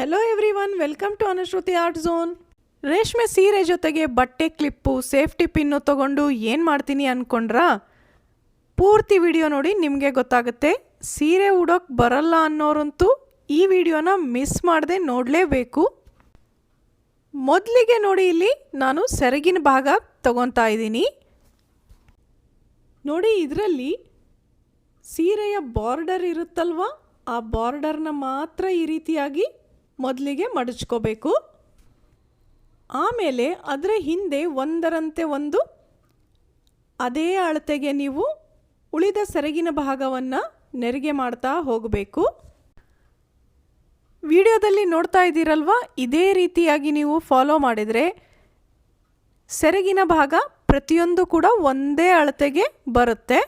Hello everyone welcome to Anushruti art zone ರೇಷ್ಮೆ ಸೀರೆ ಜೊತೆಗೆ ಬಟ್ಟೆ ಕ್ಲಿಪ್ಪು ಸೇಫ್ಟಿ ಪಿನ್ನು ತಗೊಂಡು ಏನು ಮಾಡ್ತೀನಿ ಅಂದ್ಕೊಂಡ್ರಾ ಪೂರ್ತಿ ವಿಡಿಯೋ ನೋಡಿ ನಿಮಗೆ ಗೊತ್ತಾಗುತ್ತೆ ಸೀರೆ ಉಡೋಕೆ ಬರಲ್ಲ ಅನ್ನೋರಂತೂ ಈ ವಿಡಿಯೋನ ಮಿಸ್ ಮಾಡದೆ ನೋಡಲೇಬೇಕು ಮೊದಲಿಗೆ ನೋಡಿ ಇಲ್ಲಿ ನಾನು ಸೆರಗಿನ ಭಾಗ ತಗೊತಾ ಇದ್ದೀನಿ ನೋಡಿ ಇದರಲ್ಲಿ ಸೀರೆಯ ಬಾರ್ಡರ್ ಇರುತ್ತಲ್ವ ಆ ಬಾರ್ಡರ್ನ ಮಾತ್ರ ಈ ರೀತಿಯಾಗಿ ಮೊದಲಿಗೆ ಮಡಚ್ಕೋಬೇಕು. ಆಮೇಲೆ ಅದರ ಹಿಂದೆ ಒಂದರಂತೆ ಒಂದು ಅದೇ ಅಳತೆಗೆ ನೀವು ಉಳಿದ ಸೆರಗಿನ ಭಾಗವನ್ನು ನೆರಿಗೆ ಮಾಡ್ತಾ ಹೋಗಬೇಕು. ವಿಡಿಯೋದಲ್ಲಿ ನೋಡ್ತಾ ಇದ್ದೀರಲ್ವ? ಇದೇ ರೀತಿಯಾಗಿ ನೀವು ಫಾಲೋ ಮಾಡಿದರೆ ಸೆರಗಿನ ಭಾಗ ಪ್ರತಿಯೊಂದು ಕೂಡ ಒಂದೇ ಅಳತೆಗೆ ಬರುತ್ತೆ.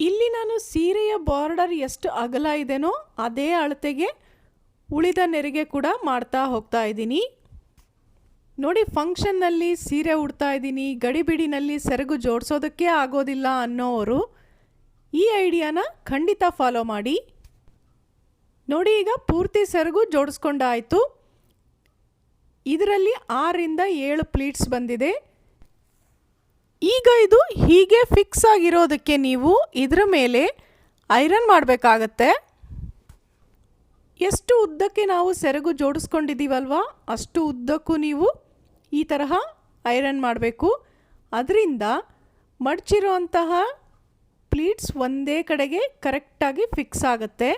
ಇಲ್ಲಿ ನಾನು ಸೀರೆಯ ಬಾರ್ಡರ್ ಎಷ್ಟು ಅಗಲ ಇದೆನೋ ಅದೇ ಅಳತೆಗೆ ಉಳಿದ ನೆರಿಗೆ ಕೂಡ ಮಾಡ್ತಾ ಹೋಗ್ತಾ ಇದ್ದೀನಿ. ನೋಡಿ, ಫಂಕ್ಷನ್ನಲ್ಲಿ ಸೀರೆ ಉಡ್ತಾ ಇದ್ದೀನಿ. ಗಡಿಬಿಡಿನಲ್ಲಿ ಸೆರಗು ಜೋಡಿಸೋದಕ್ಕೆ ಆಗೋದಿಲ್ಲ ಅನ್ನೋರು ಈ ಐಡಿಯಾನ ಖಂಡಿತ ಫಾಲೋ ಮಾಡಿ. ನೋಡಿ, ಈಗ ಪೂರ್ತಿ ಸೆರಗು ಜೋಡಿಸ್ಕೊಂಡಾಯಿತು. ಇದರಲ್ಲಿ ಆರರಿಂದ ಏಳು ಪ್ಲೀಟ್ಸ್ ಬಂದಿದೆ. ಈಗ ಇದು ಹೀಗೆ ಫಿಕ್ಸ್ ಆಗಿರೋದಕ್ಕೆ ನೀವು ಇದರ ಮೇಲೆ ಐರನ್ ಮಾಡಬೇಕಾಗತ್ತೆ. ಎಷ್ಟು ಉದ್ದಕ್ಕೆ ನಾವು ಸೆರಗು ಜೋಡಿಸ್ಕೊಂಡಿದ್ದೀವಲ್ವಾ, ಅಷ್ಟು ಉದ್ದಕ್ಕೂ ನೀವು ಈ ತರಹ ಐರನ್ ಮಾಡಬೇಕು. ಅದರಿಂದ ಮಡಚಿರೋಂತಹ ಪ್ಲೀಟ್ಸ್ ಒಂದೇ ಕಡೆಗೆ ಕರೆಕ್ಟಾಗಿ ಫಿಕ್ಸ್ ಆಗುತ್ತೆ.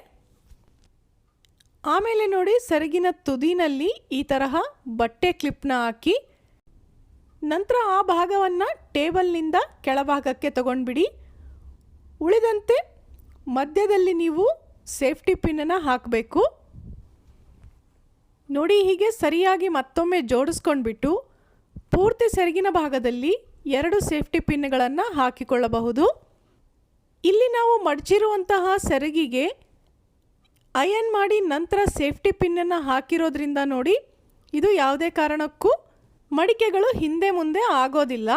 ಆಮೇಲೆ ನೋಡಿ ಸೆರಗಿನ ತುದಿನಲ್ಲಿ ಈ ತರಹ ಬಟ್ಟೆ ಕ್ಲಿಪ್ನ ಹಾಕಿ, ನಂತರ ಆ ಭಾಗವನ್ನು ಟೇಬಲ್ನಿಂದ ಕೆಳಭಾಗಕ್ಕೆ ತಗೊಂಡ್ಬಿಡಿ. ಉಳಿದಂತೆ ಮಧ್ಯದಲ್ಲಿ ನೀವು ಸೇಫ್ಟಿ ಪಿನ್ನನ್ನು ಹಾಕಬೇಕು. ನೋಡಿ ಹೀಗೆ ಸರಿಯಾಗಿ ಮತ್ತೊಮ್ಮೆ ಜೋಡಿಸ್ಕೊಂಡ್ಬಿಟ್ಟು ಪೂರ್ತಿ ಸೆರಗಿನ ಭಾಗದಲ್ಲಿ ಎರಡು ಸೇಫ್ಟಿ ಪಿನ್ಗಳನ್ನು ಹಾಕಿಕೊಳ್ಳಬಹುದು. ಇಲ್ಲಿ ನಾವು ಮಡಚಿರುವಂತಹ ಸೆರಗಿಗೆ ಅಯನ್ ಮಾಡಿ ನಂತರ ಸೇಫ್ಟಿ ಪಿನ್ನನ್ನು ಹಾಕಿರೋದ್ರಿಂದ ನೋಡಿ ಇದು ಯಾವುದೇ ಕಾರಣಕ್ಕೂ ಮಡಿಕೆಗಳು ಹಿಂದೆ ಮುಂದೆ ಆಗೋದಿಲ್ಲ.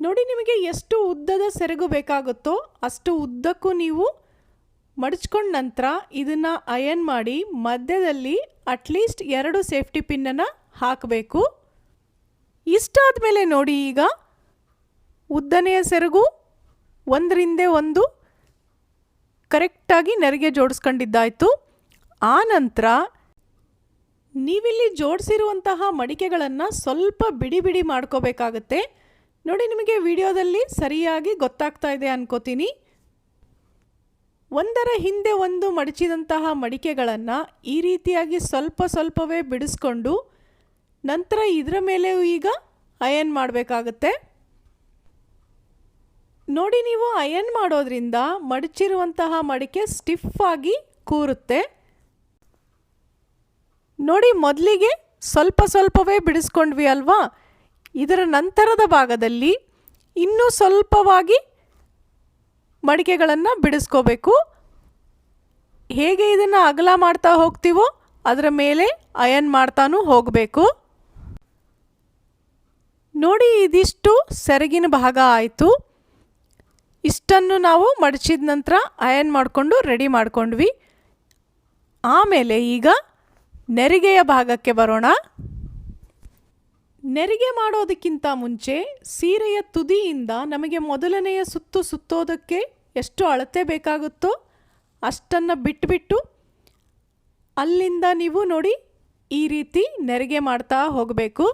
ನೋಡಿ ನಿಮಗೆ ಎಷ್ಟು ಉದ್ದದ ಸೆರಗು ಬೇಕಾಗುತ್ತೋ ಅಷ್ಟು ಉದ್ದಕ್ಕೂ ನೀವು ಮಡಚ್ಕೊಂಡ ನಂತರ ಇದನ್ನು ಅಯನ್ ಮಾಡಿ ಮಧ್ಯದಲ್ಲಿ ಅಟ್ಲೀಸ್ಟ್ ಎರಡು ಸೇಫ್ಟಿ ಪಿನ್ನನ್ನು ಹಾಕಬೇಕು. ಇಷ್ಟಾದ ಮೇಲೆ ನೋಡಿ ಈಗ ಉದ್ದನೆಯ ಸೆರಗು ಒಂದರಿಂದ ಒಂದು ಕರೆಕ್ಟಾಗಿ ನೆರಿಗೆ ಜೋಡಿಸ್ಕೊಂಡಿದ್ದಾಯಿತು. ಆ ನಂತರ ನೀವಿಲ್ಲಿ ಜೋಡಿಸಿರುವಂತಹ ಮಡಿಕೆಗಳನ್ನು ಸ್ವಲ್ಪ ಬಿಡಿ ಬಿಡಿ ಮಾಡ್ಕೋಬೇಕಾಗತ್ತೆ. ನೋಡಿ ನಿಮಗೆ ವಿಡಿಯೋದಲ್ಲಿ ಸರಿಯಾಗಿ ಗೊತ್ತಾಗ್ತಾ ಇದೆ ಅನ್ಕೋತೀನಿ. ಒಂದರ ಹಿಂದೆ ಒಂದು ಮಡಚಿದಂತಹ ಮಡಿಕೆಗಳನ್ನು ಈ ರೀತಿಯಾಗಿ ಸ್ವಲ್ಪ ಸ್ವಲ್ಪವೇ ಬಿಡಿಸ್ಕೊಂಡು ನಂತರ ಇದರ ಮೇಲೆ ಈಗ ಅಯನ್ ಮಾಡಬೇಕಾಗತ್ತೆ. ನೋಡಿ ನೀವು ಅಯನ್ ಮಾಡೋದ್ರಿಂದ ಮಡಚಿರುವಂತಹ ಮಡಿಕೆ ಸ್ಟಿಫ್ ಆಗಿ ಕೂರುತ್ತೆ. ನೋಡಿ ಮೊದಲಿಗೆ ಸ್ವಲ್ಪ ಸ್ವಲ್ಪವೇ ಬಿಡಿಸ್ಕೊಂಡ್ವಿ ಅಲ್ವಾ? ಇದರ ನಂತರದ ಭಾಗದಲ್ಲಿ ಇನ್ನೂ ಸ್ವಲ್ಪವಾಗಿ ಮಡಿಕೆಗಳನ್ನು ಬಿಡಿಸ್ಕೋಬೇಕು. ಹೇಗೆ ಇದನ್ನು ಅಗಲ ಮಾಡ್ತಾ ಹೋಗ್ತೀವೋ ಅದರ ಮೇಲೆ ಅಯನ್ ಮಾಡ್ತಾನೂ ಹೋಗಬೇಕು. ನೋಡಿ ಇದಿಷ್ಟು ಸೆರಗಿನ ಭಾಗ ಆಯಿತು. ಇಷ್ಟನ್ನು ನಾವು ಮಡಚಿದ ನಂತರ ಅಯನ್ ಮಾಡಿಕೊಂಡು ರೆಡಿ ಮಾಡ್ಕೊಂಡ್ವಿ. ಆಮೇಲೆ ಈಗ ನೆರಿಗೆಯ ಭಾಗಕ್ಕೆ ಬರೋಣ. ನೆರಿಗೆ ಮಾಡೋದಕ್ಕಿಂತ ಮುಂಚೆ ಸೀರೆಯ ತುದಿಯಿಂದ ನಮಗೆ ಮೊದಲನೆಯ ಸುತ್ತು ಸುತ್ತೋದಕ್ಕೆ ಎಷ್ಟು ಅಳತೆ ಬೇಕಾಗುತ್ತೋ ಅಷ್ಟನ್ನು ಬಿಟ್ಬಿಟ್ಟು ಅಲ್ಲಿಂದ ನೀವು ನೋಡಿ ಈ ರೀತಿ ನೆರಿಗೆ ಮಾಡ್ತಾ ಹೋಗಬೇಕು.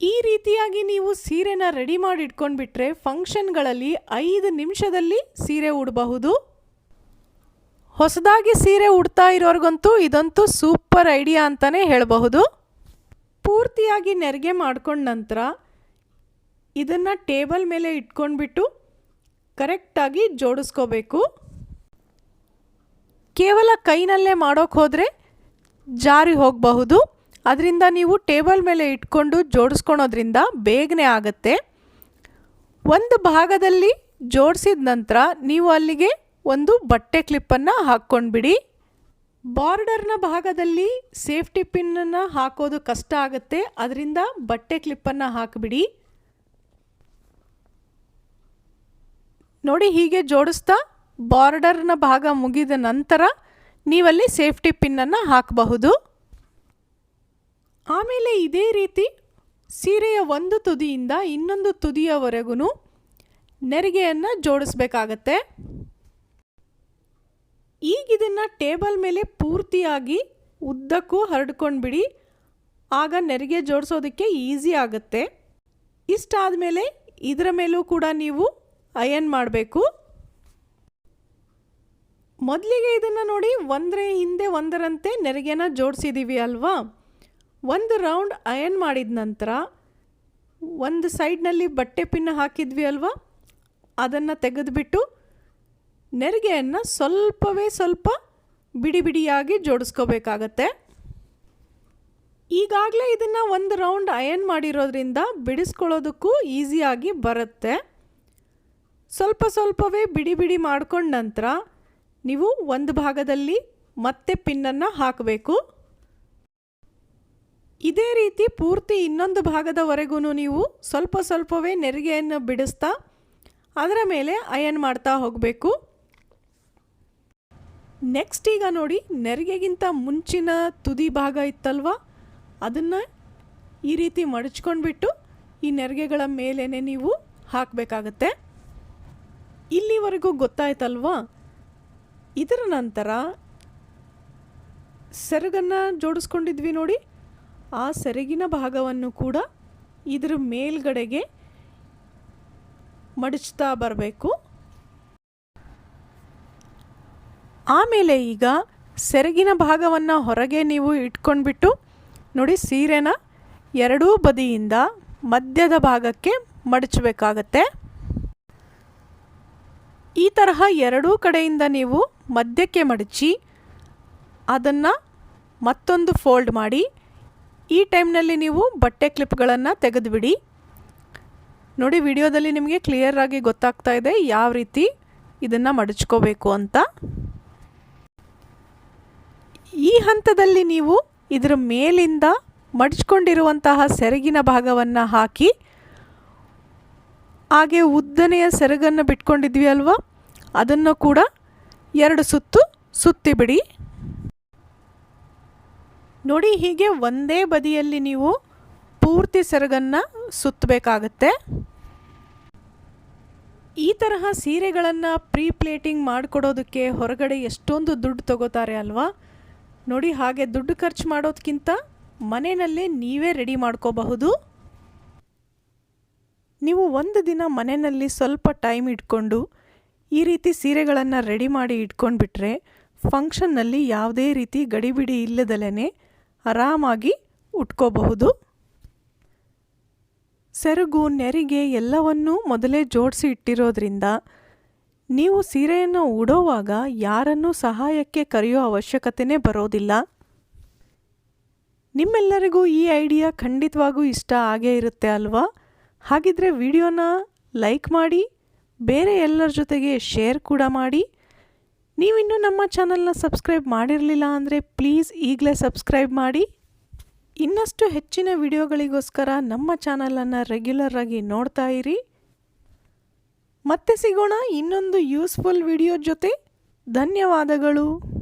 ಈ ರೀತಿಯಾಗಿ ನೀವು ಸೀರೆನ ರೆಡಿ ಮಾಡಿ ಇಟ್ಕೊಂಡ್ಬಿಟ್ರೆ ಫಂಕ್ಷನ್ಗಳಲ್ಲಿ ಐದು ನಿಮಿಷದಲ್ಲಿ ಸೀರೆ ಉಡಬಹುದು. ಹೊಸದಾಗಿ ಸೀರೆ ಉಡ್ತಾ ಇರೋರ್ಗಂತೂ ಇದಂತೂ ಸೂಪರ್ ಐಡಿಯಾ ಅಂತಲೇ ಹೇಳಬಹುದು. ಪೂರ್ತಿಯಾಗಿ ನೆರಿಗೆ ಮಾಡ್ಕೊಂಡ ನಂತರ ಇದನ್ನು ಟೇಬಲ್ ಮೇಲೆ ಇಟ್ಕೊಂಡ್ಬಿಟ್ಟು ಕರೆಕ್ಟಾಗಿ ಜೋಡಿಸ್ಕೋಬೇಕು. ಕೇವಲ ಕೈನಲ್ಲೇ ಮಾಡೋಕ್ಕೆ ಹೋದರೆ ಜಾರಿ ಹೋಗಬಹುದು. ಅದರಿಂದ ನೀವು ಟೇಬಲ್ ಮೇಲೆ ಇಟ್ಕೊಂಡು ಜೋಡಿಸ್ಕೊಳೋದ್ರಿಂದ ಬೇಗನೆ ಆಗುತ್ತೆ. ಒಂದು ಭಾಗದಲ್ಲಿ ಜೋಡಿಸಿದ ನಂತರ ನೀವು ಅಲ್ಲಿಗೆ ಒಂದು ಬಟ್ಟೆ ಕ್ಲಿಪ್ಪನ್ನು ಹಾಕ್ಕೊಂಡ್ಬಿಡಿ. ಬಾರ್ಡರ್ನ ಭಾಗದಲ್ಲಿ ಸೇಫ್ಟಿ ಪಿನ್ನನ್ನು ಹಾಕೋದು ಕಷ್ಟ ಆಗುತ್ತೆ. ಅದರಿಂದ ಬಟ್ಟೆ ಕ್ಲಿಪ್ಪನ್ನು ಹಾಕಿಬಿಡಿ. ನೋಡಿ ಹೀಗೆ ಜೋಡಿಸ್ತಾ ಬಾರ್ಡರ್ನ ಭಾಗ ಮುಗಿದ ನಂತರ ನೀವಲ್ಲಿ ಸೇಫ್ಟಿ ಪಿನ್ನನ್ನು ಹಾಕಬಹುದು. ಆಮೇಲೆ ಇದೇ ರೀತಿ ಸೀರೆಯ ಒಂದು ತುದಿಯಿಂದ ಇನ್ನೊಂದು ತುದಿಯವರೆಗೂ ನೆರಿಗೆಯನ್ನು ಜೋಡಿಸ್ಬೇಕಾಗತ್ತೆ. ಇದನ್ನು ಟೇಬಲ್ ಮೇಲೆ ಪೂರ್ತಿಯಾಗಿ ಉದ್ದಕ್ಕೂ ಹರಡ್ಕೊಂಡ್ಬಿಡಿ. ಆಗ ನೆರಿಗೆ ಜೋಡಿಸೋದಕ್ಕೆ ಈಸಿ ಆಗುತ್ತೆ. ಇಷ್ಟಾದ ಮೇಲೆ ಇದರ ಮೇಲೂ ಕೂಡ ನೀವು ಅಯನ್ ಮಾಡಬೇಕು. ಮೊದಲಿಗೆ ಇದನ್ನು ನೋಡಿ ಒಂದರ ಹಿಂದೆ ಒಂದರಂತೆ ನೆರಿಗೆನ ಜೋಡಿಸಿದ್ದೀವಿ ಅಲ್ವಾ? ಒಂದು ರೌಂಡ್ ಅಯನ್ ಮಾಡಿದ ನಂತರ ಒಂದು ಸೈಡ್ನಲ್ಲಿ ಬಟ್ಟೆ ಪಿನ್ನ ಹಾಕಿದ್ವಿ ಅಲ್ವಾ? ಅದನ್ನು ತೆಗೆದುಬಿಟ್ಟು ನೆರಿಗೆಯನ್ನು ಸ್ವಲ್ಪವೇ ಸ್ವಲ್ಪ ಬಿಡಿ ಬಿಡಿಯಾಗಿ ಜೋಡಿಸ್ಕೋಬೇಕಾಗತ್ತೆ. ಈಗಾಗಲೇ ಇದನ್ನು ಒಂದು ರೌಂಡ್ ಅಯನ್ ಮಾಡಿರೋದ್ರಿಂದ ಬಿಡಿಸ್ಕೊಳ್ಳೋದಕ್ಕೂ ಈಸಿಯಾಗಿ ಬರುತ್ತೆ. ಸ್ವಲ್ಪ ಸ್ವಲ್ಪವೇ ಬಿಡಿ ಬಿಡಿ ಮಾಡ್ಕೊಂಡ ನಂತರ ನೀವು ಒಂದು ಭಾಗದಲ್ಲಿ ಮತ್ತೆ ಪಿನ್ನನ್ನು ಹಾಕಬೇಕು. ಇದೇ ರೀತಿ ಪೂರ್ತಿ ಇನ್ನೊಂದು ಭಾಗದವರೆಗೂ ನೀವು ಸ್ವಲ್ಪ ಸ್ವಲ್ಪವೇ ನೆರಿಗೆಯನ್ನು ಬಿಡಿಸ್ತಾ, ಅದರ ಮೇಲೆ ಅಯನ್ ಮಾಡ್ತಾ ಹೋಗಬೇಕು. ನೆಕ್ಸ್ಟ್ ಈಗ ನೋಡಿ, ನೆರಿಗೆಗಿಂತ ಮುಂಚಿನ ತುದಿ ಭಾಗ ಇತ್ತಲ್ವ? ಅದನ್ನು ಈ ರೀತಿ ಮಡಚ್ಕೊಂಡ್ಬಿಟ್ಟು ಈ ನೆರಿಗೆಗಳ ಮೇಲೇ ನೀವು ಹಾಕಬೇಕಾಗತ್ತೆ. ಇಲ್ಲಿವರೆಗೂ ಗೊತ್ತಾಯ್ತಲ್ವಾ? ಇದರ ನಂತರ ಸೆರಗನ್ನು ಜೋಡಿಸ್ಕೊಂಡಿದ್ವಿ ನೋಡಿ. ಆ ಸೆರಗಿನ ಭಾಗವನ್ನು ಕೂಡ ಇದರ ಮೇಲ್ಗಡೆಗೆ ಮಡಚ್ತಾ ಬರಬೇಕು. ಆಮೇಲೆ ಈಗ ಸೆರಗಿನ ಭಾಗವನ್ನು ಹೊರಗೆ ನೀವು ಇಟ್ಕೊಂಡ್ಬಿಟ್ಟು ನೋಡಿ ಸೀರೆನ ಎರಡೂ ಬದಿಯಿಂದ ಮಧ್ಯದ ಭಾಗಕ್ಕೆ ಮಡಚಬೇಕಾಗತ್ತೆ. ಈ ತರಹ ಎರಡೂ ಕಡೆಯಿಂದ ನೀವು ಮಧ್ಯಕ್ಕೆ ಮಡಚಿ ಅದನ್ನು ಮತ್ತೊಂದು ಫೋಲ್ಡ್ ಮಾಡಿ. ಈ ಟೈಮ್ನಲ್ಲಿ ನೀವು ಬಟ್ಟೆ ಕ್ಲಿಪ್ಗಳನ್ನು ತೆಗೆದುಬಿಡಿ. ನೋಡಿ ವಿಡಿಯೋದಲ್ಲಿ ನಿಮಗೆ ಕ್ಲಿಯರಾಗಿ ಗೊತ್ತಾಗ್ತಾ ಇದೆ ಯಾವ ರೀತಿ ಇದನ್ನು ಮಡಚ್ಕೋಬೇಕು ಅಂತ. ಈ ಹಂತದಲ್ಲಿ ನೀವು ಇದರ ಮೇಲಿಂದ ಮಡಚ್ಕೊಂಡಿರುವಂತಹ ಸೆರಗಿನ ಭಾಗವನ್ನು ಹಾಕಿ, ಹಾಗೆ ಉದ್ದನೆಯ ಸೆರಗನ್ನು ಬಿಟ್ಕೊಂಡಿದ್ವಿ ಅಲ್ವಾ? ಅದನ್ನು ಕೂಡ ಎರಡು ಸುತ್ತು ಸುತ್ತಿಬಿಡಿ. ನೋಡಿ, ಹೀಗೆ ಒಂದೇ ಬದಿಯಲ್ಲಿ ನೀವು ಪೂರ್ತಿ ಸೆರಗನ್ನು ಸುತ್ತಬೇಕಾಗತ್ತೆ. ಈ ತರಹ ಸೀರೆಗಳನ್ನು ಪ್ರೀ ಪ್ಲೇಟಿಂಗ್ ಮಾಡಿಕೊಡೋದಕ್ಕೆ ಹೊರಗಡೆ ಎಷ್ಟೊಂದು ದುಡ್ಡು ತಗೋತಾರೆ ಅಲ್ವಾ? ನೋಡಿ ಹಾಗೆ ದುಡ್ಡು ಖರ್ಚು ಮಾಡೋದಕ್ಕಿಂತ ಮನೆಯಲ್ಲೇ ನೀವೇ ರೆಡಿ ಮಾಡ್ಕೋಬಹುದು. ನೀವು ಒಂದು ದಿನ ಮನೆಯಲ್ಲಿ ಸ್ವಲ್ಪ ಟೈಮ್ ಇಟ್ಕೊಂಡು ಈ ರೀತಿ ಸೀರೆಗಳನ್ನು ರೆಡಿ ಮಾಡಿ ಇಟ್ಕೊಂಡ್ಬಿಟ್ರೆ ಫಂಕ್ಷನ್ನಲ್ಲಿ ಯಾವುದೇ ರೀತಿ ಗಡಿಬಿಡಿ ಇಲ್ಲದಲೇ ಆರಾಮಾಗಿ ಉಟ್ಕೋಬಹುದು. ಸೆರಗು, ನೆರಿಗೆ ಎಲ್ಲವನ್ನೂ ಮೊದಲೇ ಜೋಡಿಸಿ ಇಟ್ಟಿರೋದ್ರಿಂದ ನೀವು ಸೀರೆಯನ್ನು ಉಡೋವಾಗ ಯಾರನ್ನೂ ಸಹಾಯಕ್ಕೆ ಕರೆಯೋ ಅವಶ್ಯಕತೆನೇ ಬರೋದಿಲ್ಲ. ನಿಮ್ಮೆಲ್ಲರಿಗೂ ಈ ಐಡಿಯಾ ಖಂಡಿತವಾಗೂ ಇಷ್ಟ ಆಗೇ ಇರುತ್ತೆ ಅಲ್ವಾ? ಹಾಗಿದ್ರೆ ವಿಡಿಯೋನ ಲೈಕ್ ಮಾಡಿ, ಬೇರೆ ಎಲ್ಲರ ಜೊತೆಗೆ ಶೇರ್ ಕೂಡ ಮಾಡಿ. ನೀವಿನ್ನೂ ನಮ್ಮ ಚಾನಲ್ನ ಸಬ್ಸ್ಕ್ರೈಬ್ ಮಾಡಿರಲಿಲ್ಲ ಅಂದರೆ ಪ್ಲೀಸ್ ಈಗಲೇ ಸಬ್ಸ್ಕ್ರೈಬ್ ಮಾಡಿ. ಇನ್ನಷ್ಟು ಹೆಚ್ಚಿನ ವಿಡಿಯೋಗಳಿಗೋಸ್ಕರ ನಮ್ಮ ಚಾನಲನ್ನು ರೆಗ್ಯುಲರ್ ಆಗಿ ನೋಡ್ತಾ ಇರಿ. ಮತ್ತೆ ಸಿಗೋಣ ಇನ್ನೊಂದು ಯೂಸ್ಫುಲ್ ವಿಡಿಯೋ ಜೊತೆ. ಧನ್ಯವಾದಗಳು.